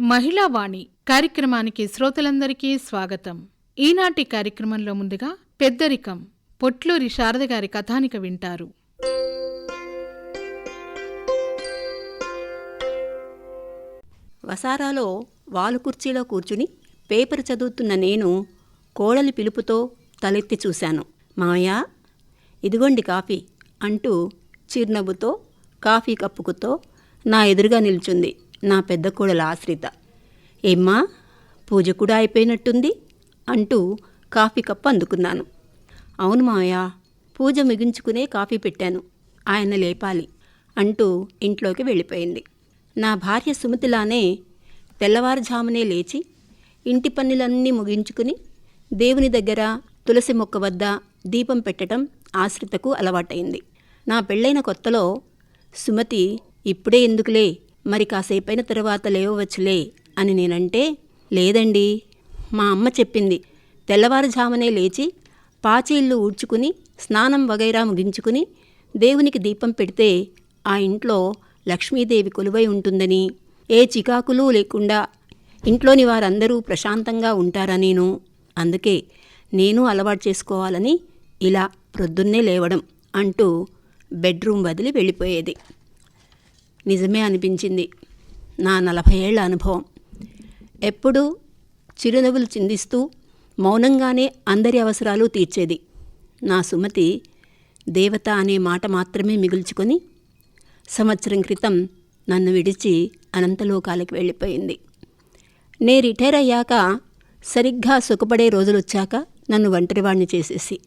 మహిళా వాణి కార్యక్రమానికి శ్రోతలందరికీ స్వాగతం. ఈనాటి కార్యక్రమంలో ముందుగా పెద్దరికం పొట్లూరి శారద గారి కథానిక వింటారు. వసారాలో వాలు కుర్చీలో కూర్చుని పేపర్ చదువుతున్న నేను కోడలి పిలుపుతో తలెత్తి చూశాను. మావయ్య ఇదిగోండి కాఫీ అంటూ చిరునవ్వుతో కాఫీ కప్పుకుతో నా ఎదురుగా నిల్చుంది. నా పెద్ద కోడల ఆశ్రిత. ఏమ్మా పూజ కూడా అయిపోయినట్టుంది అంటూ కాఫీ కప్పు అందుకున్నాను. అవును మాయ పూజ ముగించుకునే కాఫీ పెట్టాను ఆయన లేపాలి అంటూ ఇంట్లోకి వెళ్ళిపోయింది. నా భార్య సుమతిలానే తెల్లవారుజామునే లేచి ఇంటి పనులన్నీ ముగించుకుని దేవుని దగ్గర తులసి మొక్క వద్ద దీపం పెట్టడం ఆశ్రితకు అలవాటైంది. నా పెళ్ళైన కొత్తలో సుమతి ఇప్పుడే ఎందుకులే మరి కాసేపైన తర్వాత లేవవచ్చులే అని నేనంటే లేదండి. మా అమ్మ చెప్పింది. తెల్లవారుజామునే లేచి పాచీళ్ళు ఊడ్చుకుని స్నానం వగైరా ముగించుకుని దేవునికి దీపం పెడితే ఆ ఇంట్లో లక్ష్మీదేవి కొలువై ఉంటుందని. ఏ చికాకులు లేకుండా ఇంట్లోని వారందరూ ప్రశాంతంగా ఉంటారా నేను? అందుకే నేను అలవాటు చేసుకోవాలని ఇలా ప్రొద్దున్నే లేవడం అంటూ బెడ్రూమ్ వదిలి వెళ్ళిపోయేది. నిజమే అనిపించింది. నా నలభై ఏళ్ళ అనుభవం. ఎప్పుడూ చిరునవ్వులు చిందిస్తూ మౌనంగానే అందరి అవసరాలు తీర్చేది. నా సుమతి దేవత అనే మాట మాత్రమే మిగుల్చుకొని సంవత్సరం క్రితం నన్ను విడిచి అనంతలోకాలకి వెళ్ళిపోయింది. నే రిటైర్ అయ్యాక సరిగ్గా సుఖపడే రోజులొచ్చాక నన్ను ఒంటరివాణ్ణి చేసేసి.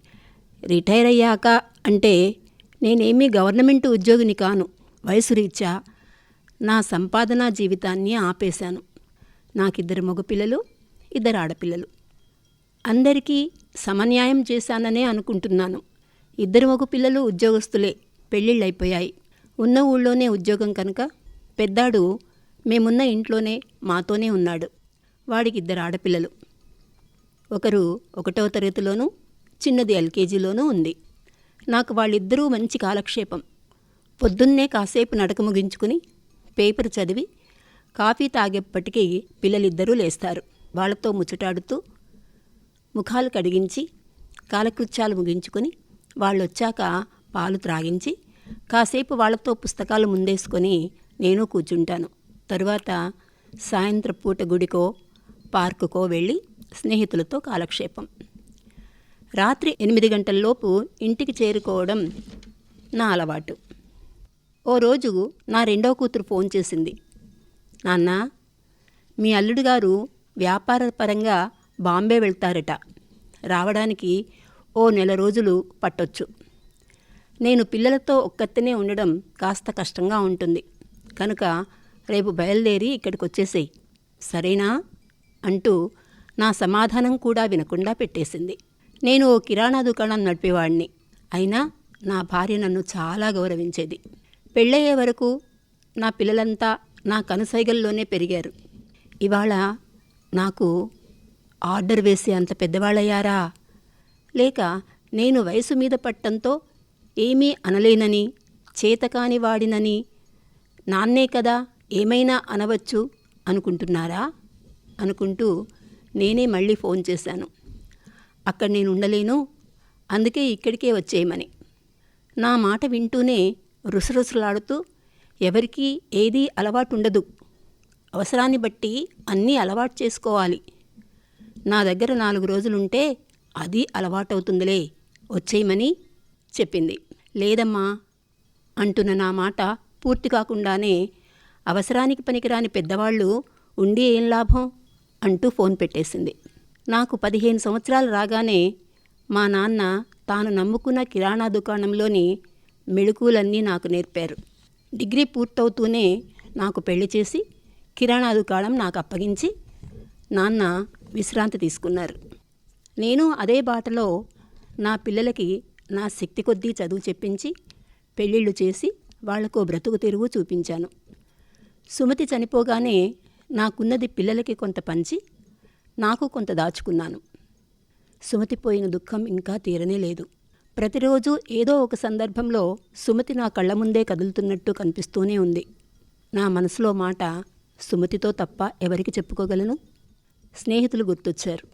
రిటైర్ అయ్యాక అంటే నేనేమీ గవర్నమెంట్ ఉద్యోగిని కాను. వయసురీత్యా నా సంపాదనా జీవితాన్ని ఆపేశాను. నాకిద్దరు మగపిల్లలు ఇద్దరు ఆడపిల్లలు. అందరికీ సమన్యాయం చేశాననే అనుకుంటున్నాను. ఇద్దరు మగపిల్లలు ఉద్యోగస్తులే పెళ్ళిళ్ళైపోయాయి. ఉన్న ఊళ్ళోనే ఉద్యోగం కనుక పెద్దాడు మేమున్న ఇంట్లోనే మాతోనే ఉన్నాడు. వాడికి ఇద్దరు ఆడపిల్లలు. ఒకరు ఒకటవ తరగతిలోనూ చిన్నది ఎల్కేజీలోనూ ఉంది. నాకు వాళ్ళిద్దరూ మంచి కాలక్షేపం. పొద్దున్నే కాసేపు నడక ముగించుకుని పేపర్ చదివి కాఫీ తాగేప్పటికీ పిల్లలిద్దరూ లేస్తారు. వాళ్ళతో ముచ్చటాడుతూ ముఖాలు కడిగించి కాలకృత్యాలు ముగించుకొని వాళ్ళొచ్చాక పాలు త్రాగించి కాసేపు వాళ్ళతో పుస్తకాలు ముందేసుకొని నేను కూర్చుంటాను. తరువాత సాయంత్రం పూట గుడికో పార్కుకో వెళ్ళి స్నేహితులతో కాలక్షేపం. రాత్రి ఎనిమిది గంటల్లోపు ఇంటికి చేరుకోవడం నా అలవాటు. ఓ రోజు నా రెండో కూతురు ఫోన్ చేసింది. నాన్న మీ అల్లుడు గారు వ్యాపారపరంగా బాంబే వెళ్తారట. రావడానికి ఓ నెల రోజులు పట్టొచ్చు. నేను పిల్లలతో ఒక్కత్తనే ఉండడం కాస్త కష్టంగా ఉంటుంది. కనుక రేపు బయలుదేరి ఇక్కడికి వచ్చేసేయి సరేనా? అంటూ నా సమాధానం కూడా వినకుండా పెట్టేసింది. నేను ఓ కిరాణా దుకాణం నడిపేవాడిని. అయినా నా భార్య నన్ను చాలా గౌరవించేది. పెళ్ళయ్యే వరకు నా పిల్లలంతా నా కనుసైగల్లోనే పెరిగారు. ఇవాళ నాకు ఆర్డర్ వేసే అంత పెద్దవాళ్ళయ్యారా? లేక నేను వయసు మీద పట్టంతో ఏమీ అనలేనని చేతకాని వాడినని నాన్నే కదా ఏమైనా అనవచ్చు అనుకుంటున్నారా? అనుకుంటూ నేనే మళ్ళీ ఫోన్ చేశాను. అక్కడ నేను ఉండలేను అందుకే ఇక్కడికే వచ్చేయమని. నా మాట వింటూనే రుసరుసలాడుతూ ఎవరికీ ఏదీ అలవాటు ఉండదు అవసరాన్ని బట్టి అన్నీ అలవాటు చేసుకోవాలి. నా దగ్గర నాలుగు రోజులుంటే అది అలవాటవుతుందిలే వచ్చేయమని చెప్పింది. లేదమ్మా అంటున్న నా మాట పూర్తి కాకుండానే అవసరానికి పనికిరాని పెద్దవాళ్ళు ఉండి ఏం లాభం? అంటూ ఫోన్ పెట్టేసింది. నాకు పదిహేను సంవత్సరాలు రాగానే మా నాన్న తాను నమ్ముకున్న కిరాణా దుకాణంలోని మెళుకులన్నీ నాకు నేర్పారు. డిగ్రీ పూర్తవుతూనే నాకు పెళ్ళి చేసి కిరాణా దుకాణం నాకు అప్పగించి నాన్న విశ్రాంతి తీసుకున్నారు. నేను అదే బాటలో నా పిల్లలకి నా శక్తి కొద్దీ చదువు చెప్పించి పెళ్ళిళ్ళు చేసి వాళ్ళకు బ్రతుకు తిరుగు చూపించాను. సుమతి చనిపోగానే నాకున్నది పిల్లలకి కొంత పంచి నాకు కొంత దాచుకున్నాను. సుమతి పోయిన దుఃఖం ఇంకా తీరనే లేదు. ప్రతిరోజు ఏదో ఒక సందర్భంలో సుమతి నా కళ్ళ ముందే కదులుతున్నట్టు కనిపిస్తూనే ఉంది. నా మనసులో మాట సుమతితో తప్ప ఎవరికి చెప్పుకోగలను? స్నేహితులు గుర్తొచ్చారు.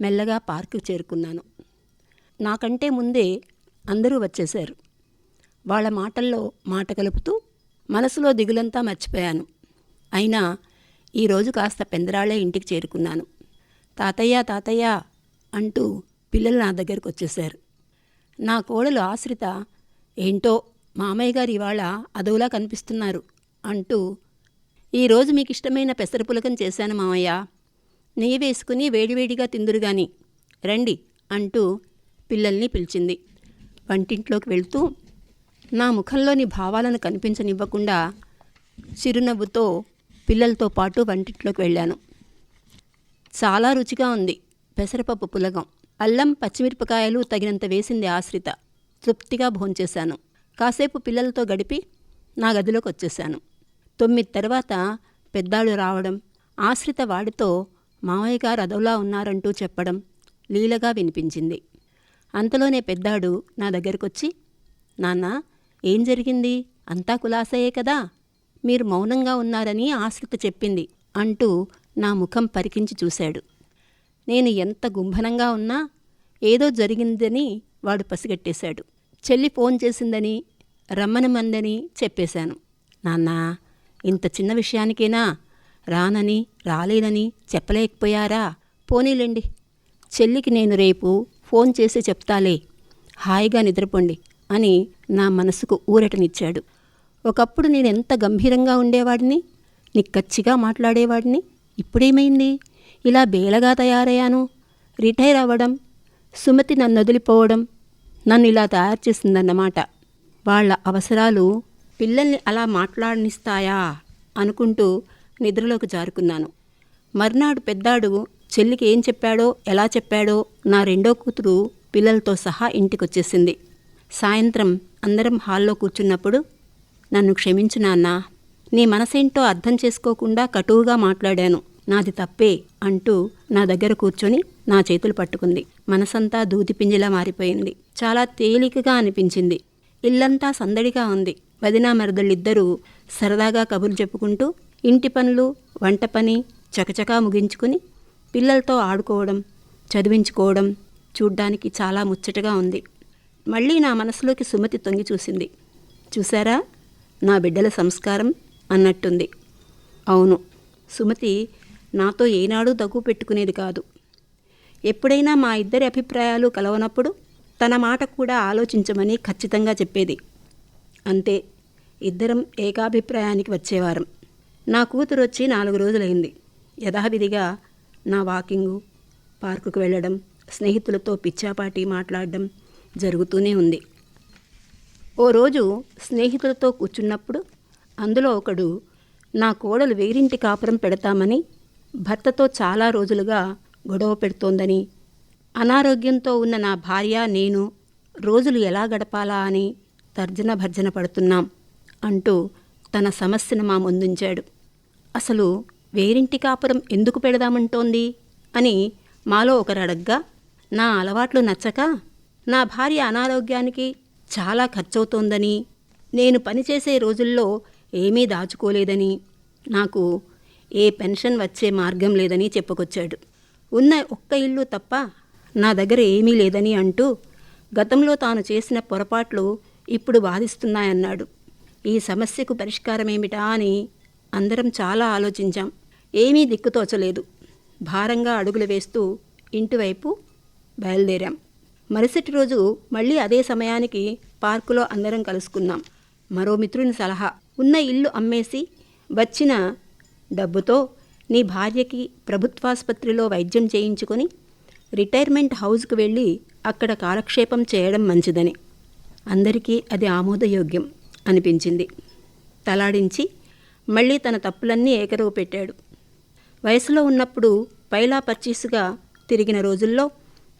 మెల్లగా పార్కు చేరుకున్నాను. నాకంటే ముందే అందరూ వచ్చేశారు. వాళ్ళ మాటల్లో మాట కలుపుతూ మనసులో దిగులంతా మర్చిపోయాను. అయినా ఈరోజు కాస్త పెందరాళ్ళే ఇంటికి చేరుకున్నాను. తాతయ్య తాతయ్య అంటూ పిల్లలు నా దగ్గరకు వచ్చేశారు. నా కోడలు ఆశ్రిత ఏంటో మామయ్య గారు ఇవాళ అదవులా కనిపిస్తున్నారు అంటూ ఈరోజు మీకు ఇష్టమైన పెసర పులకం చేశాను మామయ్య. నెయ్యి వేసుకుని వేడివేడిగా తిందురుగాని రండి అంటూ పిల్లల్ని పిలిచింది. వంటింట్లోకి వెళ్తూ నా ముఖంలోని భావాలను కనిపించనివ్వకుండా చిరునవ్వుతో పిల్లలతో పాటు వంటింట్లోకి వెళ్ళాను. చాలా రుచిగా ఉంది పెసరపప్పు పులగం. అల్లం పచ్చిమిరపకాయలు తగినంత వేసింది ఆశ్రిత. తృప్తిగా భోంచేశాను. కాసేపు పిల్లలతో గడిపి నా గదిలోకి వచ్చేశాను తొమ్మిది తర్వాత పెద్దాడు రావడం ఆశ్రిత వాడితో మావయ్య గారు అదోలా ఉన్నారంటూ చెప్పడం లీలగా వినిపించింది. అంతలోనే పెద్దాడు నా దగ్గరకొచ్చి నాన్న ఏం జరిగింది? అంతా కులాసయే కదా? మీరు మౌనంగా ఉన్నారని ఆశ్రిత చెప్పింది అంటూ నా ముఖం పరికించి చూశాడు. నేను ఎంత గుంభనంగా ఉన్నా ఏదో జరిగిందని వాడు పసిగట్టేశాడు. చెల్లి ఫోన్ చేసిందని రమ్మనమందని చెప్పేశాను. నాన్నా ఇంత చిన్న విషయానికేనా? రానని రాలేదని చెప్పలేకపోయారా? పోనీలేండి. చెల్లికి నేను రేపు ఫోన్ చేసి చెప్తాలే. హాయిగా నిద్రపోండి అని నా మనసుకు ఊరటనిచ్చాడు. ఒకప్పుడు నేను ఎంత గంభీరంగా ఉండేవాడిని? నిక్కచ్చిగా మాట్లాడేవాడిని? ఇప్పుడేమైంది? ఇలా బేలగా తయారయ్యాను. రిటైర్ అవ్వడం సుమతి నన్ను వదిలిపోవడం నన్ను ఇలా తయారు చేసిందన్నమాట. వాళ్ళ అవసరాలు పిల్లల్ని అలా మాట్లాడనిస్తాయా అనుకుంటూ నిద్రలోకి జారుకున్నాను. మర్నాడు పెద్దాడు చెల్లికి ఏం చెప్పాడో ఎలా చెప్పాడో నా రెండో కూతురు పిల్లలతో సహా ఇంటికొచ్చేసింది. సాయంత్రం అందరం హాల్లో కూర్చున్నప్పుడు నన్ను క్షమించు నాన్నా నీ మనసేంటో అర్థం చేసుకోకుండా కటువుగా మాట్లాడాను. నాది తప్పే అంటూ నా దగ్గర కూర్చొని నా చేతులు పట్టుకుంది. మనసంతా దూతిపింజిలా మారిపోయింది. చాలా తేలికగా అనిపించింది. ఇల్లంతా సందడిగా ఉంది. వదినా మరదళ్ళిద్దరూ సరదాగా కబుర్లు చెప్పుకుంటూ ఇంటి పనులు వంట పని చకచకా ముగించుకుని పిల్లలతో ఆడుకోవడం చదివించుకోవడం చూడ్డానికి చాలా ముచ్చటగా ఉంది. మళ్ళీ నా మనసులోకి సుమతి తొంగి చూసింది. చూసారా నా బిడ్డల సంస్కారం అన్నట్టుంది. అవును. సుమతి నాతో ఏనాడూ దగ్గు పెట్టుకునేది కాదు. ఎప్పుడైనా మా ఇద్దరి అభిప్రాయాలు కలవనప్పుడు తన మాట కూడా ఆలోచించమని ఖచ్చితంగా చెప్పేది. అంతే ఇద్దరం ఏకాభిప్రాయానికి వచ్చేవారం. నా కూతురు వచ్చి నాలుగు రోజులైంది. యథావిధిగా నా వాకింగు పార్కుకు వెళ్ళడం స్నేహితులతో పిచ్చాపాటి మాట్లాడడం జరుగుతూనే ఉంది. ఓ రోజు స్నేహితులతో కూర్చున్నప్పుడు అందులో ఒకడు నా కోడలు వేరింటి కాపురం పెడతామని భర్తతో చాలా రోజులుగా గొడవ పెడుతోందని అనారోగ్యంతో ఉన్న నా భార్య నేను రోజులు ఎలా గడపాలా అని తర్జన భర్జన పడుతున్నాం అంటూ తన సమస్యను మా ముందుంచాడు. అసలు వేరింటి కాపురం ఎందుకు పెడదామంటోంది అని మాలో ఒకరు అడగ్గా నా అలవాట్లు నచ్చక నా భార్య అనారోగ్యానికి చాలా ఖర్చవుతోందని నేను పనిచేసే రోజుల్లో ఏమీ దాచుకోలేదని నాకు ఏ పెన్షన్ వచ్చే మార్గం లేదని చెప్పుకొచ్చాడు. ఉన్న ఒక్క ఇల్లు తప్ప నా దగ్గర ఏమీ లేదని అంటూ గతంలో తాను చేసిన పొరపాట్లు ఇప్పుడు బాధిస్తున్నాయన్నాడు. ఈ సమస్యకు పరిష్కారం ఏమిటా అని అందరం చాలా ఆలోచించాం. ఏమీ దిక్కుతోచలేదు భారంగా అడుగులు వేస్తూ ఇంటివైపు బయలుదేరాం. మరుసటి రోజు మళ్ళీ అదే సమయానికి పార్కులో అందరం కలుసుకున్నాం. మరో మిత్రుని సలహా ఉన్న ఇల్లు అమ్మేసి వచ్చిన డబ్బుతో నీ భార్యకి ప్రభుత్వాసుపత్రిలో వైద్యం చేయించుకొని రిటైర్మెంట్ హౌస్కు వెళ్ళి అక్కడ కాలక్షేపం చేయడం మంచిదని. అందరికీ అది ఆమోదయోగ్యం అనిపించింది. తలాడించి మళ్ళీ తన తప్పులన్నీ ఏకరువు పెట్టాడు. వయసులో ఉన్నప్పుడు పైలా పర్చీసుగా తిరిగిన రోజుల్లో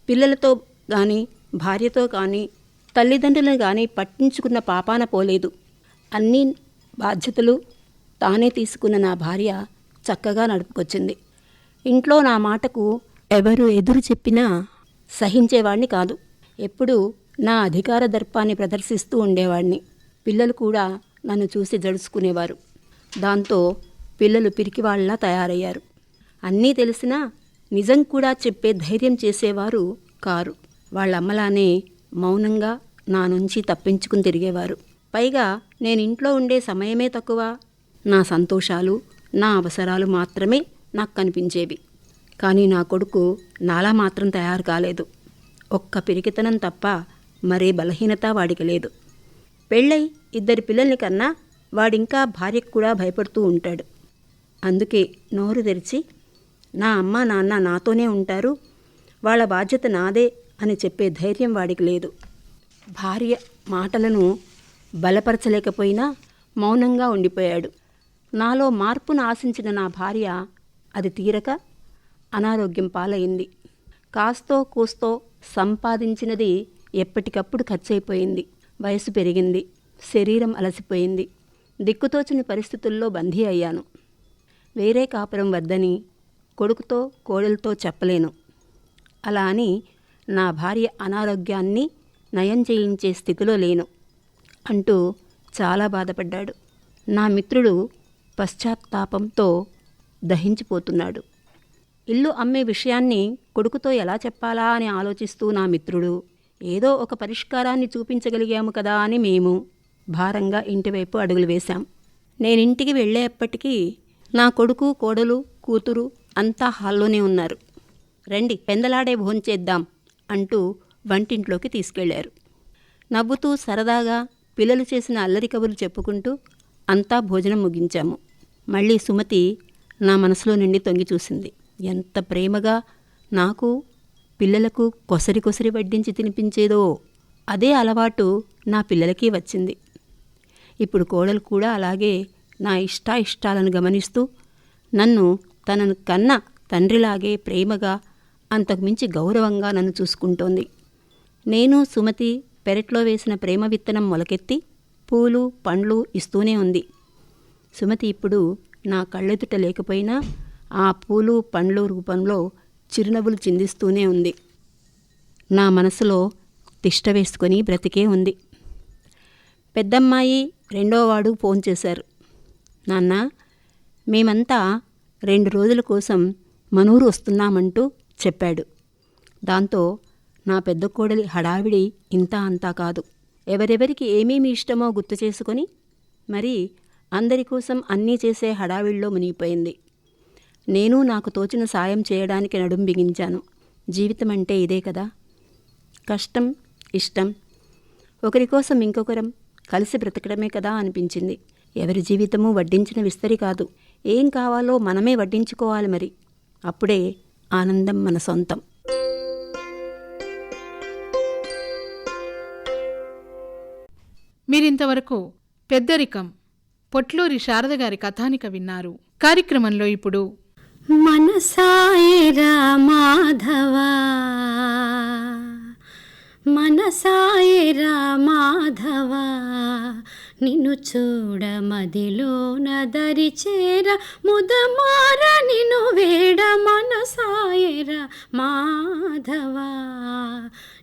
పిల్లలతో కానీ భార్యతో కానీ తల్లిదండ్రులను కానీ పట్టించుకున్న పాపాన పోలేదు. అన్ని బాధ్యతలు తానే తీసుకున్న నా భార్య చక్కగా నడుపుకొచ్చింది. ఇంట్లో నా మాటకు ఎవరు ఎదురు చెప్పినా సహించేవాణ్ణి కాదు. ఎప్పుడూ నా అధికార దర్పాన్ని ప్రదర్శిస్తూ ఉండేవాడిని పిల్లలు కూడా నన్ను చూసి జడుచుకునేవారు. దాంతో పిల్లలు పిరికివాళ్ళా తయారయ్యారు. అన్నీ తెలిసినా నిజం కూడా చెప్పే ధైర్యం చేసేవారు కారు. వాళ్ళ అమ్మలానే మౌనంగా నా నుంచి తప్పించుకుని తిరిగేవారు. పైగా నేను ఇంట్లో ఉండే సమయమే తక్కువ. నా సంతోషాలు నా అవసరాలు మాత్రమే నాకు కనిపించేవి. కానీ నా కొడుకు నాలా మాత్రం తయారు కాలేదు. ఒక్క పిరికితనం తప్ప మరే బలహీనత వాడికి లేదు. పెళ్ళై ఇద్దరి పిల్లల్ని కన్నా వాడింకా భార్యకు కూడా భయపడుతూ ఉంటాడు. అందుకే నోరు తెరిచి నా అమ్మ నాన్న నాతోనే ఉంటారు వాళ్ళ బాధ్యత నాదే అని చెప్పే ధైర్యం వాడికి లేదు. భార్య మాటలను బలపరచలేకపోయినా మౌనంగా ఉండిపోయాడు. నాలో మార్పును ఆశించిన నా భార్య అది తీరక అనారోగ్యం పాలైంది. కాస్తో కూస్తో సంపాదించినది ఎప్పటికప్పుడు ఖర్చయిపోయింది వయసు పెరిగింది. శరీరం అలసిపోయింది. దిక్కుతోచని పరిస్థితుల్లో బందీ అయ్యాను. వేరే కాపురం వద్దని కొడుకుతో కోడలతో చెప్పలేను. అలా అని నా భార్య అనారోగ్యాన్ని నయం చేయించే స్థితిలో లేను అంటూ చాలా బాధపడ్డాడు. నా మిత్రుడు పశ్చాత్తాపంతో దహించిపోతున్నాడు. ఇల్లు అమ్మే విషయాన్ని కొడుకుతో ఎలా చెప్పాలా అని ఆలోచిస్తూ నా మిత్రుడు ఏదో ఒక పరిష్కారాన్ని చూపించగలిగాము కదా అని మేము భారంగా ఇంటివైపు అడుగులు వేశాం. నేనింటికి వెళ్ళేప్పటికీ నా కొడుకు కోడలు కూతురు అంతా హాల్లోనే ఉన్నారు. రండి పెందలాడే భోంచేద్దాం అంటూ వంటింట్లోకి తీసుకెళ్ళారు. నవ్వుతూ సరదాగా పిల్లలు చేసిన అల్లరి కబుర్లు చెప్పుకుంటూ అంతా భోజనం ముగించాము. మళ్ళీ సుమతి నా మనసులో నుండి తొంగి చూసింది. ఎంత ప్రేమగా నాకు పిల్లలకు కొసరి కొసరి వడ్డించి తినిపించేదో అదే అలవాటు నా పిల్లలకి వచ్చింది. ఇప్పుడు కోడలు కూడా అలాగే నా ఇష్టాయిష్టాలను గమనిస్తూ నన్ను తనను కన్న తండ్రిలాగే ప్రేమగా అంతకుమించి గౌరవంగా నన్ను చూసుకుంటోంది. నేను సుమతి పెరట్లో వేసిన ప్రేమ విత్తనం మొలకెత్తి పూలు పండ్లు ఇస్తూనే ఉంది. సుమతి ఇప్పుడు నా కళ్ళెదుట లేకపోయినా ఆ పూలు పండ్లు రూపంలో చిరునవ్వులు చిందిస్తూనే ఉంది. నా మనసులో తిష్ట వేసుకొని బ్రతికే ఉంది. పెద్దమ్మాయి రెండోవాడు ఫోన్ చేశారు. నాన్న మేమంతా రెండు రోజుల కోసం మనూరు వస్తున్నామంటూ చెప్పాడు. దాంతో నా పెద్ద కోడలి హడావిడి ఇంత అంతా కాదు. ఎవరెవరికి ఏమేమి ఇష్టమో గుర్తు చేసుకొని మరి అందరి కోసం అన్నీ చేసే హడావిడిలో మునిగిపోయింది. నేను నాకు తోచిన సాయం చేయడానికి నడుం బిగించాను. జీవితం అంటే ఇదే కదా. కష్టం ఇష్టం. ఒకరి కోసం ఇంకొకరం కలిసి బ్రతకడమే కదా అనిపించింది. ఎవరి జీవితము వడ్డించిన విస్తరి కాదు. ఏం కావాలో మనమే వడ్డించుకోవాలి మరి. అప్పుడే ఆనందం మన సొంతం. మీరింతవరకు పెద్దరికం పొట్లూరి శారద గారి కథానిక విన్నారు. కార్యక్రమంలో ఇప్పుడు మనసాయిరా మాధవా మనసాయిరా మాధవా నిన్ను చూడ మదిలోన దరి చేర. ముదమార నిన్ను వేడ. మనసాయిరా మాధవా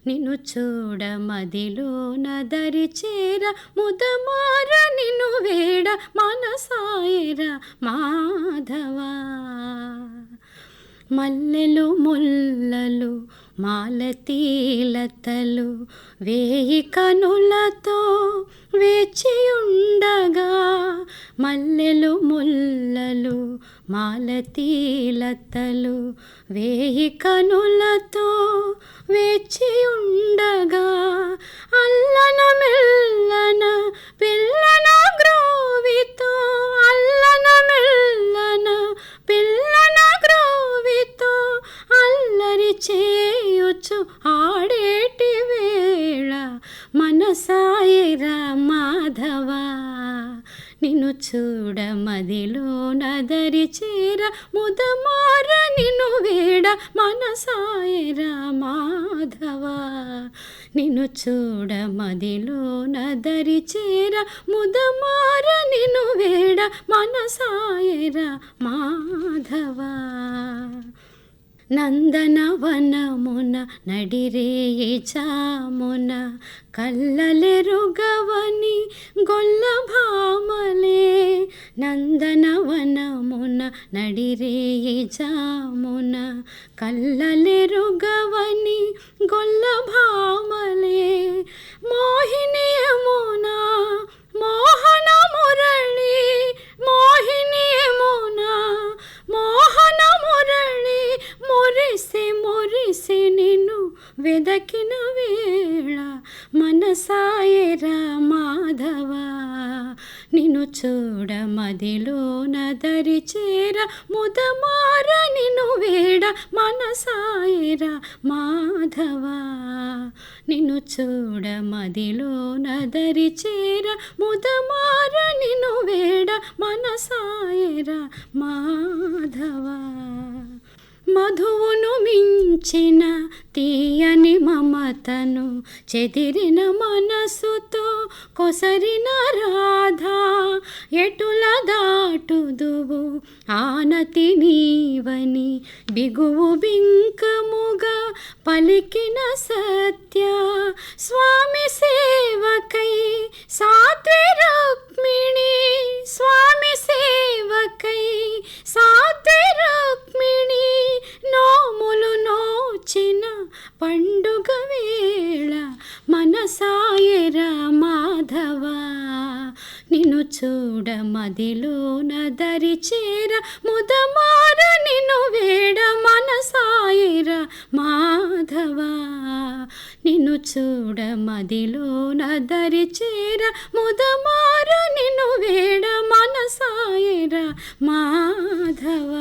నిన్ను చూడ మదిలోన దరి చేర ముదమార నిన్ను వేడ మనసాయరా మాధవా. మల్లెలు ముల్లలు మాలతీలతలు వేయి కనులతో వేచియుండగా మల్లెలు ముల్లలు మాలతీలతలు వేయి కనులతో వేచి ఉండగా అల్లన మెల్ల దరి చేర ముదమార నిన్ను వేడ మనసాయిరా మాధవ. నిన్ను చూడ మదిలో నదరి చేర ముదమార నిన్ను వేడ మనసాయిరా మాధవ. నందనవనమున నడిరేయి చామున కల్లలెరుగవని గొల్ల భామలే నందనవనమున నడిరేయి చామున కల్లలెరుగవని గొల్ల భామలే మోహినియమున మోహన మురళి మోహిని మురిసి మురిసి నిన్ను వెదకిన వేళ. మనసాయరా మాధవ నిన్ను చూడ మదిలోన దరి చేర. ముదమార నిన్ను వేడ మనసాయరా మాధవ నిన్ను చూడ మదిలోన దరి చేర. ముదమార నిన్ను వేడ మనసాయరా మాధవ మధువును మించిన తీయని మమతను చెదిరిన మనసుతో కొసరిన రాధా ఎటుల దాటుదువు? ఆనతి నీవని బిగువు బింకముగా పలికిన సత్య స్వామి సేవకై సాత్వి రుక్మిణి స్వామి సేవకై సాత్వి రుక్మిణి నోములు నోచిన పండుగ వేళ మనసాయర మాధవ నిన్ను చూడ మదిలోన దరి చేర ముదమార నిన్ను వేడ మనసాయిరా మాధవ. నిన్ను చూడ మదిలోన దరి చేర ముదమార నిన్ను వేడ మనసాయిరా మాధవ.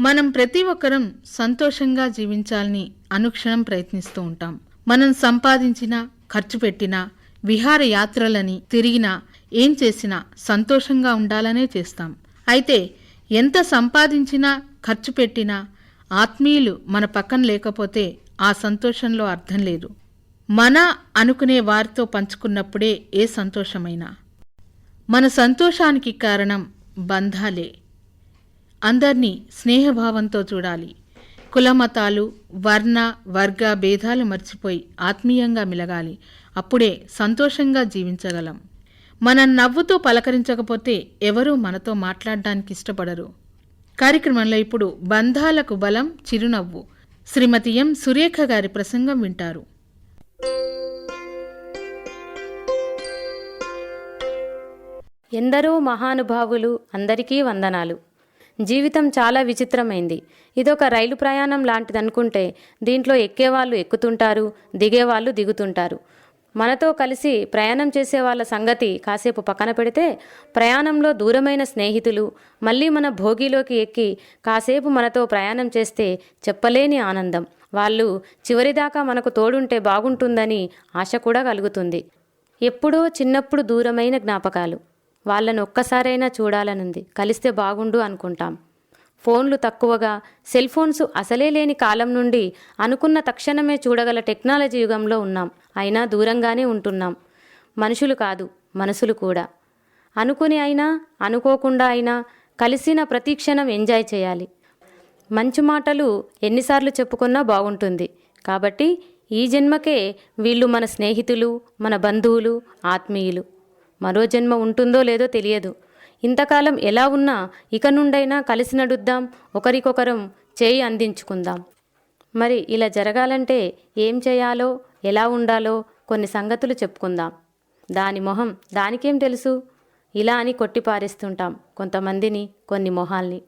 మనం ప్రతి ఒక్కరం సంతోషంగా జీవించాలని అనుక్షణం ప్రయత్నిస్తూ ఉంటాం. మనం సంపాదించినా ఖర్చు పెట్టినా విహారయాత్రలని తిరిగినా ఏం చేసినా సంతోషంగా ఉండాలనే చేస్తాం. అయితే ఎంత సంపాదించినా ఖర్చు పెట్టినా ఆత్మీయులు మన పక్కన లేకపోతే ఆ సంతోషంలో అర్థం లేదు. మన అనుకునే వారితో పంచుకున్నప్పుడే ఏ సంతోషమైనా. మన సంతోషానికి కారణం బంధాలే. అందర్నీ స్నేహభావంతో చూడాలి. కులమతాలు వర్ణ వర్గ భేదాలు మర్చిపోయి ఆత్మీయంగా మిలగాలి. అప్పుడే సంతోషంగా జీవించగలం. మనం నవ్వుతూ పలకరించకపోతే ఎవరూ మనతో మాట్లాడడానికి ఇష్టపడరు. కార్యక్రమంలో ఇప్పుడు బంధాలకు బలం చిరునవ్వు. శ్రీమతి ఎం. సురేఖ గారి ప్రసంగం వింటారు. ఎందరో మహానుభావులు అందరికీ వందనాలు. జీవితం చాలా విచిత్రమైంది. ఇదొక రైలు ప్రయాణం లాంటిదనుకుంటే దీంట్లో ఎక్కేవాళ్ళు ఎక్కుతుంటారు దిగేవాళ్ళు దిగుతుంటారు. మనతో కలిసి ప్రయాణం చేసే వాళ్ళ సంగతి కాసేపు పక్కన పెడితే ప్రయాణంలో దూరమైన స్నేహితులు మళ్ళీ మన భోగిలోకి ఎక్కి కాసేపు మనతో ప్రయాణం చేస్తే చెప్పలేని ఆనందం. వాళ్ళు చివరిదాకా మనకు తోడుంటే బాగుంటుందని ఆశ కూడా కలుగుతుంది. ఎప్పుడో చిన్నప్పుడు దూరమైన జ్ఞాపకాలు. వాళ్ళను ఒక్కసారైనా చూడాలనుంది. కలిస్తే బాగుండు అనుకుంటాం. ఫోన్లు తక్కువగా సెల్ ఫోన్స్ అసలే లేని కాలం నుండి అనుకున్న తక్షణమే చూడగల టెక్నాలజీ యుగంలో ఉన్నాం. అయినా దూరంగానే ఉంటున్నాం. మనుషులు కాదు మనసులు కూడా. అనుకుని అయినా అనుకోకుండా అయినా కలిసిన ప్రతి క్షణం ఎంజాయ్ చేయాలి. మంచి మాటలు ఎన్నిసార్లు చెప్పుకున్నా బాగుంటుంది. కాబట్టి ఈ జన్మకే వీళ్ళు మన స్నేహితులు మన బంధువులు ఆత్మీయులు. మరో జన్మ ఉంటుందో లేదో తెలియదు. ఇంతకాలం ఎలా ఉన్నా ఇక నుండైనా కలిసి నడుద్దాం ఒకరికొకరం చేయి అందించుకుందాం. మరి ఇలా జరగాలంటే ఏం చేయాలో ఎలా ఉండాలో కొన్ని సంగతులు చెప్పుకుందాం. దాని మొహం దానికేం తెలుసు? ఇలా అని కొట్టిపారేస్తుంటాం కొంతమందిని కొన్ని మొహాల్ని.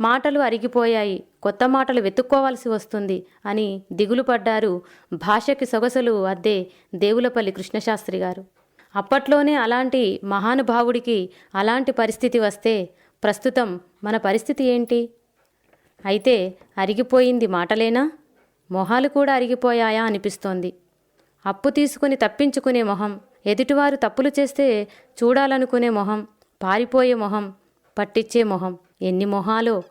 మాటలు అరిగిపోయాయి కొత్త మాటలు వెతుక్కోవాల్సి వస్తుంది అని దిగులు పడ్డారు భాషకి సొగసులు అద్దే దేవులపల్లి కృష్ణశాస్త్రి గారు. అప్పట్లోనే అలాంటి మహానుభావుడికి అలాంటి పరిస్థితి వస్తే ప్రస్తుతం మన పరిస్థితి ఏంటి? అయితే అరిగిపోయింది మాటలేనా? మొహాలు కూడా అరిగిపోయాయా అనిపిస్తోంది. అప్పు తీసుకుని తప్పించుకునే మొహం ఎదుటివారు తప్పులు చేస్తే చూడాలనుకునే మొహం పారిపోయే మొహం పట్టించే మొహం ఎన్ని మొహాలో?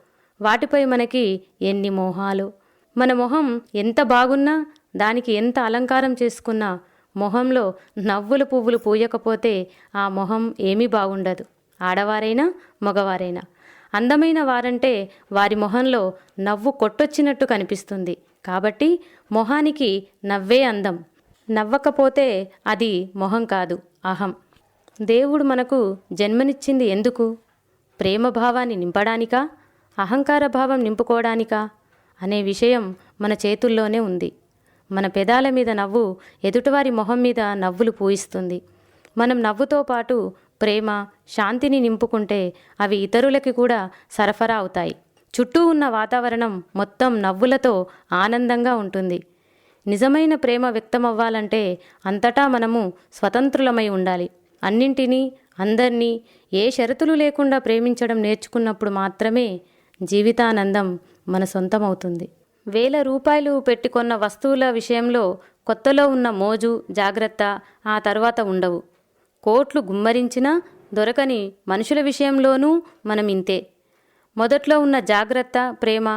వాటిపై మనకి ఎన్ని మోహాలు? మన మొహం ఎంత బాగున్నా దానికి ఎంత అలంకారం చేసుకున్నా మొహంలో నవ్వులు పువ్వులు పూయకపోతే ఆ మొహం ఏమీ బాగుండదు. ఆడవారైనా మగవారైనా. అందమైన వారంటే వారి మొహంలో నవ్వు కొట్టొచ్చినట్టు కనిపిస్తుంది. కాబట్టి మొహానికి నవ్వే అందం. నవ్వకపోతే అది మొహం కాదు అహం. దేవుడు మనకు జన్మనిచ్చింది ఎందుకు? ప్రేమ భావాన్ని నింపడానికా? అహంకార భావం నింపుకోవడానికా అనే విషయం మన చేతుల్లోనే ఉంది. మన పెదాల మీద నవ్వు ఎదుటివారి మొహం మీద నవ్వులు పూయిస్తుంది. మనం నవ్వుతో పాటు ప్రేమ శాంతిని నింపుకుంటే అవి ఇతరులకి కూడా సరఫరా అవుతాయి. చుట్టూ ఉన్న వాతావరణం మొత్తం నవ్వులతో ఆనందంగా ఉంటుంది. నిజమైన ప్రేమ వ్యక్తమవ్వాలంటే అంతటా మనము స్వతంత్రులమై ఉండాలి. అన్నింటినీ అందరినీ ఏ షరతులు లేకుండా ప్రేమించడం నేర్చుకున్నప్పుడు మాత్రమే జీవితానందం మన సొంతమవుతుంది. వేల రూపాయలు పెట్టుకున్న వస్తువుల విషయంలో కొత్తలో ఉన్న మోజు జాగ్రత్త ఆ తర్వాత ఉండవు. కోట్లు గుమ్మరించినా దొరకని మనుషుల విషయంలోనూ మనం ఇంతే మొదట్లో ఉన్న జాగ్రత్త ప్రేమ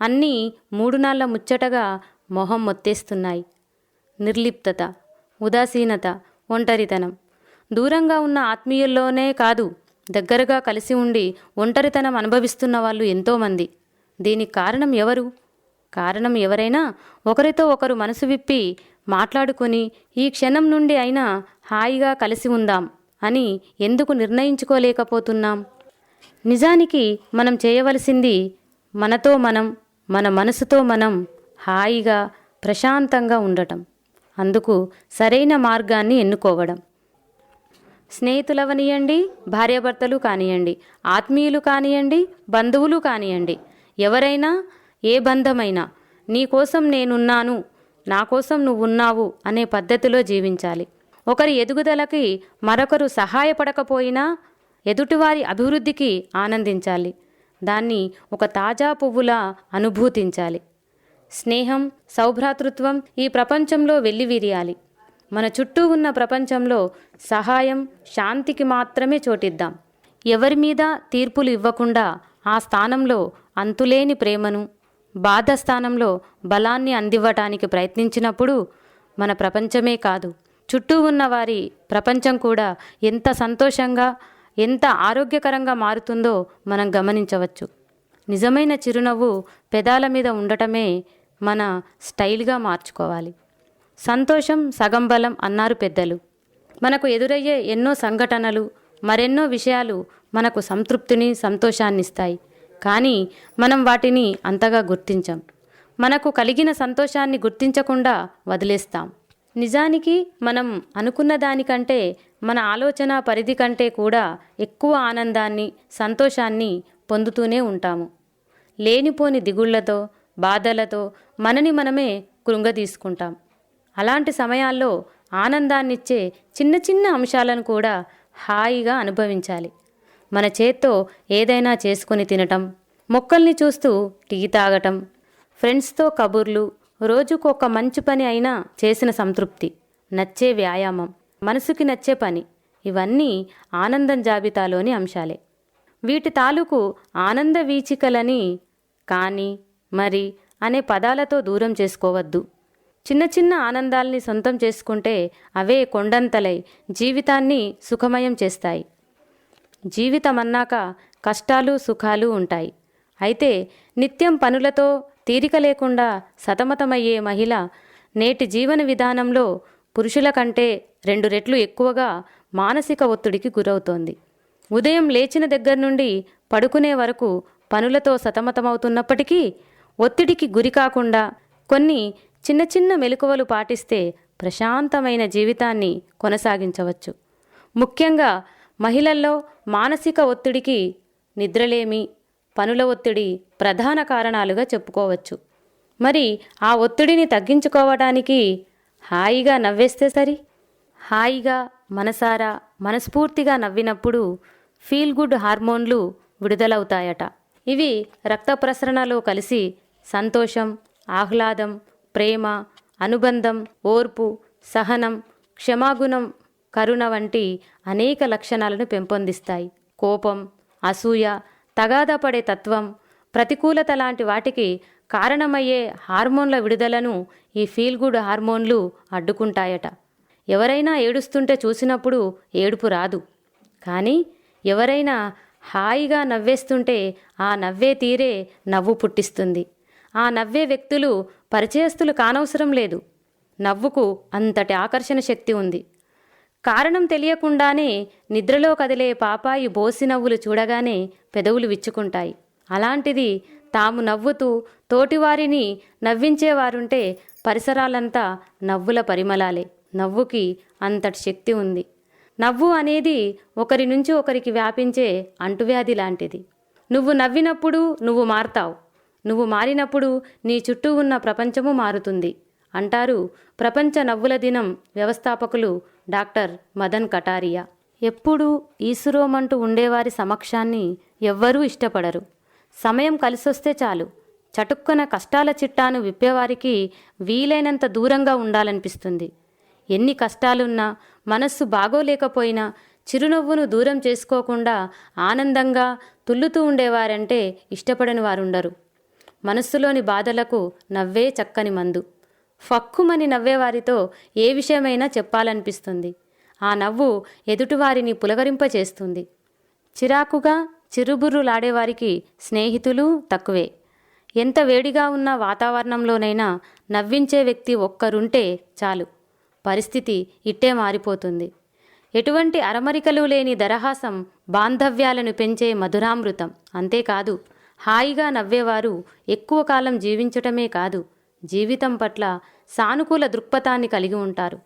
అన్నీ మూడు నాళ్ళ ముచ్చటగా మొహం మొత్తేస్తున్నాయి. నిర్లిప్తత ఉదాసీనత ఒంటరితనం. దూరంగా ఉన్న ఆత్మీయుల్లోనే కాదు దగ్గరగా కలిసి ఉండి ఒంటరితనం అనుభవిస్తున్న వాళ్ళు ఎంతోమంది. దీనికి కారణం ఎవరు? కారణం ఎవరైనా ఒకరితో ఒకరు మనసు విప్పి మాట్లాడుకొని ఈ క్షణం నుండి అయినా హాయిగా కలిసి ఉందాం అని ఎందుకు నిర్ణయించుకోలేకపోతున్నాం? నిజానికి మనం చేయవలసింది మనతో మనం మన మనసుతో మనం హాయిగా ప్రశాంతంగా ఉండటం. అందుకు సరైన మార్గాన్ని ఎన్నుకోవడం. స్నేహితులవనియండి భార్యాభర్తలు కానియండి ఆత్మీయులు కానియండి బంధువులు కానియండి. ఎవరైనా ఏ బంధమైనా నీకోసం నేనున్నాను నా కోసం నువ్వున్నావు అనే పద్ధతిలో జీవించాలి. ఒకరి ఎదుగుదలకి మరొకరు సహాయపడకపోయినా ఎదుటివారి అభివృద్ధికి ఆనందించాలి. దాన్ని ఒక తాజా పువ్వులా అనుభూతించాలి. స్నేహం సౌభ్రాతృత్వం ఈ ప్రపంచంలో వెల్లివిరియాలి. మన చుట్టూ ఉన్న ప్రపంచంలో సహాయం శాంతికి మాత్రమే చోటిద్దాం. ఎవరి మీద తీర్పులు ఇవ్వకుండా ఆ స్థానంలో అంతులేని ప్రేమను బాధ స్థానంలో బలాన్ని అందివ్వటానికి ప్రయత్నించినప్పుడు మన ప్రపంచమే కాదు చుట్టూ ఉన్న వారి ప్రపంచం కూడా ఎంత సంతోషంగా ఎంత ఆరోగ్యకరంగా మారుతుందో మనం గమనించవచ్చు. నిజమైన చిరునవ్వు పెదాల మీద ఉండటమే మన స్టైల్గా మార్చుకోవాలి. సంతోషం సగం బలం అన్నారు పెద్దలు. మనకు ఎదురయ్యే ఎన్నో సంఘటనలు మరెన్నో విషయాలు మనకు సంతృప్తిని సంతోషాన్ని ఇస్తాయి కానీ మనం వాటిని అంతగా గుర్తించం. మనకు కలిగిన సంతోషాన్ని గుర్తించకుండా వదిలేస్తాం. నిజానికి మనం అనుకున్న దానికంటే మన ఆలోచన పరిధి కంటే కూడా ఎక్కువ ఆనందాన్ని సంతోషాన్ని పొందుతూనే ఉంటాము. లేనిపోని దిగుళ్ళతో బాధలతో మనని మనమే కృంగదీసుకుంటాం. అలాంటి సమయాల్లో ఆనందాన్నిచ్చే చిన్న చిన్న అంశాలను కూడా హాయిగా అనుభవించాలి. మన చేత్తో ఏదైనా చేసుకొని తినటం మొక్కల్ని చూస్తూ టీ తాగటం ఫ్రెండ్స్తో కబుర్లు రోజుకు ఒక మంచి పని అయినా చేసిన సంతృప్తి నచ్చే వ్యాయామం మనసుకి నచ్చే పని. ఇవన్నీ ఆనందం జాబితాలోని అంశాలే. వీటి తాలూకు ఆనంద వీచికలని కానీ మరి అనే పదాలతో దూరం చేసుకోవద్దు. చిన్న చిన్న ఆనందాల్ని సొంతం చేసుకుంటే అవే కొండంతలై జీవితాన్ని సుఖమయం చేస్తాయి. జీవితమన్నాక కష్టాలు సుఖాలు ఉంటాయి. అయితే నిత్యం పనులతో తీరిక లేకుండా సతమతమయ్యే మహిళ నేటి జీవన విధానంలో పురుషుల కంటే రెండు రెట్లు ఎక్కువగా మానసిక ఒత్తిడికి గురవుతోంది. ఉదయం లేచిన దగ్గర నుండి పడుకునే వరకు పనులతో సతమతమవుతున్నప్పటికీ ఒత్తిడికి గురి కాకుండా కొన్ని చిన్న చిన్న మెలకువలు పాటిస్తే ప్రశాంతమైన జీవితాన్ని కొనసాగించవచ్చు. ముఖ్యంగా మహిళల్లో మానసిక ఒత్తిడికి నిద్రలేమి పనుల ఒత్తిడి ప్రధాన కారణాలుగా చెప్పుకోవచ్చు. మరి ఆ ఒత్తిడిని తగ్గించుకోవడానికి హాయిగా నవ్వేస్తే సరి. హాయిగా మనసారా మనస్ఫూర్తిగా నవ్వినప్పుడు ఫీల్ గుడ్ హార్మోన్లు విడుదలవుతాయట. ఇవి రక్త ప్రసరణలో కలిసి సంతోషం ఆహ్లాదం ప్రేమ అనుబంధం ఓర్పు సహనం క్షమాగుణం కరుణ వంటి అనేక లక్షణాలను పెంపొందిస్తాయి. కోపం అసూయ తగాదా పడే తత్వం ప్రతికూలత లాంటి వాటికి కారణమయ్యే హార్మోన్ల విడుదలను ఈ ఫీల్ గుడ్ హార్మోన్లు అడ్డుకుంటాయట. ఎవరైనా ఏడుస్తుంటే చూసినప్పుడు ఏడుపు రాదు. కానీ ఎవరైనా హాయిగా నవ్వేస్తుంటే ఆ నవ్వే తీరే నవ్వు పుట్టిస్తుంది. ఆ నవ్వే వ్యక్తులు పరిచయస్తులు కానవసరం లేదు. నవ్వుకు అంతటి ఆకర్షణ శక్తి ఉంది. కారణం తెలియకుండానే నిద్రలో కదిలే పాపాయి బోసి నవ్వులు చూడగానే పెదవులు విచ్చుకుంటాయి. అలాంటిది తాము నవ్వుతూ తోటివారిని నవ్వించేవారుంటే పరిసరాలంతా నవ్వుల పరిమళాలే. నవ్వుకి అంతటి శక్తి ఉంది. నవ్వు అనేది ఒకరి నుంచి ఒకరికి వ్యాపించే అంటువ్యాధి లాంటిది. నువ్వు నవ్వినప్పుడు నువ్వు మారతావు. నువ్వు మారినప్పుడు నీ చుట్టూ ఉన్న ప్రపంచము మారుతుంది. అంటారు ప్రపంచ నవ్వుల దినం వ్యవస్థాపకులు డాక్టర్ మదన్ కటారియా. ఎప్పుడూ ఈసురోమంటూ ఉండేవారి సమక్షాన్ని ఎవ్వరూ ఇష్టపడరు. సమయం కలిసొస్తే చాలు. చటుక్కన కష్టాల చిట్టాను విప్పేవారికి వీలైనంత దూరంగా ఉండాలనిపిస్తుంది. ఎన్ని కష్టాలున్నా మనస్సు బాగోలేకపోయినా చిరునవ్వును దూరం చేసుకోకుండా ఆనందంగా తుల్లుతూ ఉండేవారంటే ఇష్టపడని వారుండరు. మనస్సులోని బాధలకు నవ్వే చక్కని మందు. ఫక్కుమని నవ్వేవారితో ఏ విషయమైనా చెప్పాలనిపిస్తుంది. ఆ నవ్వు ఎదుటివారిని పులగరింపచేస్తుంది చిరాకుగా చిరుబుర్రులాడేవారికి స్నేహితులు తక్కువే. ఎంత వేడిగా ఉన్న వాతావరణంలోనైనా నవ్వించే వ్యక్తి ఒక్కరుంటే చాలు. పరిస్థితి ఇట్టే మారిపోతుంది. ఎటువంటి అరమరికలు లేని దరహాసం బాంధవ్యాలను పెంచే మధురామృతం. అంతేకాదు హాయిగా నవ్వేవారు ఎక్కువ కాలం జీవించటమే కాదు జీవితం పట్ల సానుకూల దృక్పథాన్ని కలిగి ఉంటారు.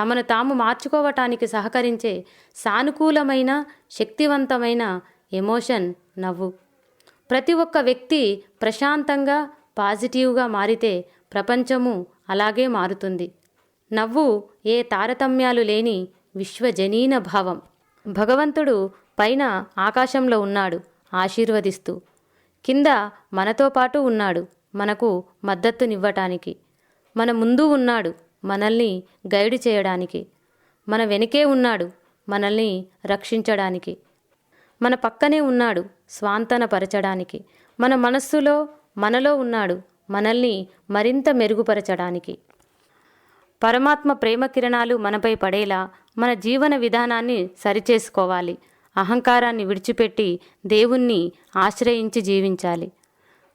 తమను తాము మార్చుకోవటానికి సహకరించే సానుకూలమైన శక్తివంతమైన ఎమోషన్ నవ్వు. ప్రతి ఒక్క వ్యక్తి ప్రశాంతంగా పాజిటివ్గా మారితే ప్రపంచము అలాగే మారుతుంది. నవ్వు ఏ తారతమ్యాలు లేని విశ్వజనీన భావం. భగవంతుడు పైన ఆకాశంలో ఉన్నాడు ఆశీర్వదిస్తూ. కింద మనతో పాటు ఉన్నాడు మనకు మద్దతునివ్వటానికి. మన ముందు ఉన్నాడు మనల్ని గైడ్ చేయడానికి. మన వెనుకే ఉన్నాడు మనల్ని రక్షించడానికి. మన పక్కనే ఉన్నాడు స్వాంతనపరచడానికి. మన మనస్సులో మనలో ఉన్నాడు మనల్ని మరింత మెరుగుపరచడానికి. పరమాత్మ ప్రేమ కిరణాలు మనపై పడేలా మన జీవన విధానాన్ని సరిచేసుకోవాలి. అహంకారాన్ని విడిచిపెట్టి దేవుణ్ణి ఆశ్రయించి జీవించాలి.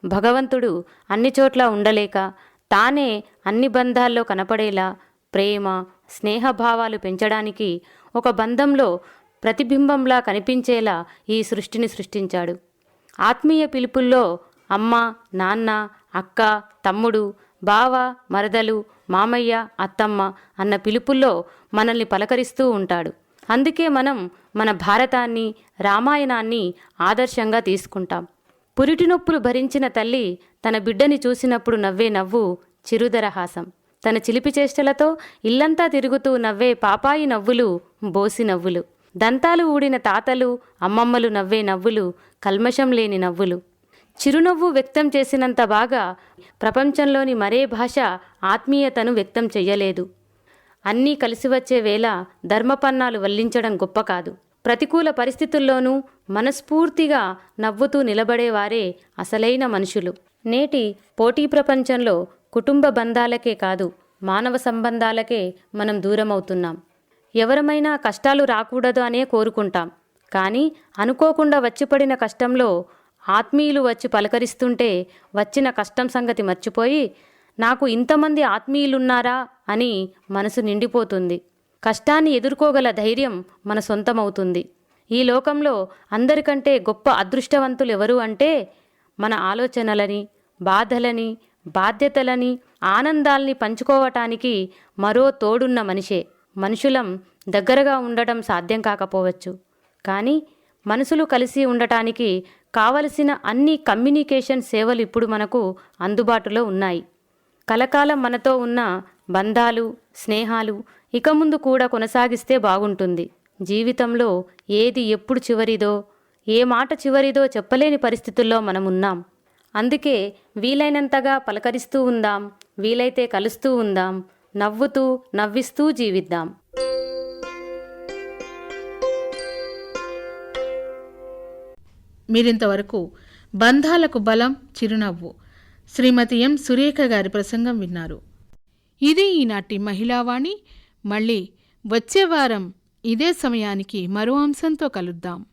భగవంతుడు అన్ని చోట్ల ఉండలేక తానే అన్ని బంధాల్లో కనపడేలా ప్రేమ స్నేహభావాలు పెంచడానికి ఒక బంధంలో ప్రతిబింబంలా కనిపించేలా ఈ సృష్టిని సృష్టించాడు. ఆత్మీయ పిలుపుల్లో అమ్మ నాన్న అక్క తమ్ముడు బావ మరదలు మామయ్య అత్తమ్మ అన్న పిలుపుల్లో మనల్ని పలకరిస్తూ ఉంటాడు. అందుకే మనం మన భారతాన్ని రామాయణాన్ని ఆదర్శంగా తీసుకుంటాం. పురిటి నొప్పులు భరించిన తల్లి తన బిడ్డని చూసినప్పుడు నవ్వే నవ్వు చిరుదరహాసం తన చిలిపి చేష్టలతో ఇల్లంతా తిరుగుతూ నవ్వే పాపాయి నవ్వులు బోసి నవ్వులు. దంతాలు ఊడిన తాతలు అమ్మమ్మలు నవ్వే నవ్వులు కల్మషం లేని నవ్వులు. చిరునవ్వు వ్యక్తం చేసినంత బాగా ప్రపంచంలోని మరే భాష ఆత్మీయతను వ్యక్తం చెయ్యలేదు. అన్నీ కలిసి వచ్చే వేళ ధర్మపన్నాలు వల్లించడం గొప్ప కాదు. ప్రతికూల పరిస్థితుల్లోనూ మనస్ఫూర్తిగా నవ్వుతూ నిలబడేవారే అసలైన మనుషులు. నేటి పోటీ ప్రపంచంలో కుటుంబ బంధాలకే కాదు మానవ సంబంధాలకే మనం దూరమవుతున్నాం. ఎవరమైనా కష్టాలు రాకూడదు అనే కోరుకుంటాం. కానీ అనుకోకుండా వచ్చిపడిన కష్టంలో ఆత్మీయులు వచ్చి పలకరిస్తుంటే వచ్చిన కష్టం సంగతి మర్చిపోయి నాకు ఇంతమంది ఆత్మీయులున్నారా అని మనసు నిండిపోతుంది. కష్టాన్ని ఎదుర్కోగల ధైర్యం మన సొంతమవుతుంది. ఈ లోకంలో అందరికంటే గొప్ప అదృష్టవంతులు ఎవరు అంటే మన ఆలోచనలని బాధలని బాధ్యతలని ఆనందాల్ని పంచుకోవటానికి మరో తోడున్న మనిషే. మనుషులం దగ్గరగా ఉండటం సాధ్యం కాకపోవచ్చు. కానీ మనసులు కలిసి ఉండటానికి కావలసిన అన్ని కమ్యూనికేషన్ సేవలు ఇప్పుడు మనకు అందుబాటులో ఉన్నాయి. కలకాలం మనతో ఉన్న బంధాలు స్నేహాలు ఇక ముందు కూడా కొనసాగిస్తే బాగుంటుంది. జీవితంలో ఏది ఎప్పుడు చివరిదో ఏ మాట చివరిదో చెప్పలేని పరిస్థితుల్లో మనం ఉన్నాం అందుకే వీలైనంతగా పలకరిస్తూ ఉందాం వీలైతే కలుస్తూ ఉందాం నవ్వుతూ నవ్విస్తూ జీవిద్దాం. మీరింతవరకు బంధాలకు బలం చిరునవ్వు. శ్రీమతి ఎం. సురేఖ గారి ప్రసంగం విన్నారు. ఇది ఈనాటి మహిళావాణి. మళ్ళీ వచ్చే వారం ఇదే సమయానికి మరో అంశంతో కలుద్దాం.